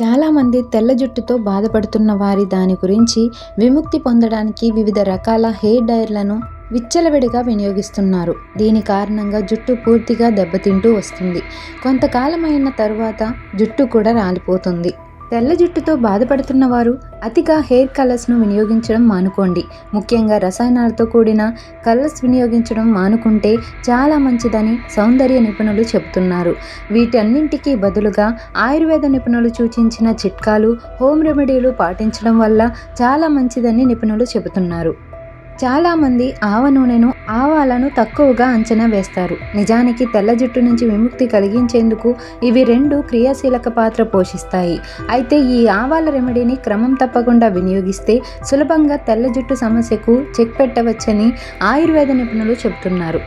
చాలామంది తెల్ల జుట్టుతో బాధపడుతున్న వారి దాని గురించి విముక్తి పొందడానికి వివిధ రకాల హెయిర్ డైర్లను విచ్చలవిడిగా వినియోగిస్తున్నారు. దీని కారణంగా జుట్టు పూర్తిగా దెబ్బతింటూ వస్తుంది. కొంతకాలమైన తరువాత జుట్టు కూడా రాలిపోతుంది. తెల్ల జుట్టుతో బాధపడుతున్న వారు అతిగా హెయిర్ కలర్స్ను వినియోగించడం మానుకోండి. ముఖ్యంగా రసాయనాలతో కూడిన కలర్స్ వినియోగించడం మానుకుంటే చాలా మంచిదని సౌందర్య నిపుణులు చెబుతున్నారు వీటన్నింటికీ బదులుగా ఆయుర్వేద నిపుణులు సూచించిన చిట్కాలు హోమ్ రెమెడీలు పాటించడం వల్ల చాలా మంచిదని నిపుణులు చెబుతున్నారు. చాలామంది ఆవ నూనెను ఆవాలను తక్కువగా అంచనా వేస్తారు. నిజానికి తెల్ల జుట్టు నుంచి విముక్తి కలిగించేందుకు ఇవి రెండు క్రియాశీలక పాత్ర పోషిస్తాయి. అయితే ఈ ఆవాల రెమెడీని క్రమం తప్పకుండా వినియోగిస్తే సులభంగా తెల్ల జుట్టు సమస్యకు చెక్ పెట్టవచ్చని ఆయుర్వేద నిపుణులు చెబుతున్నారు.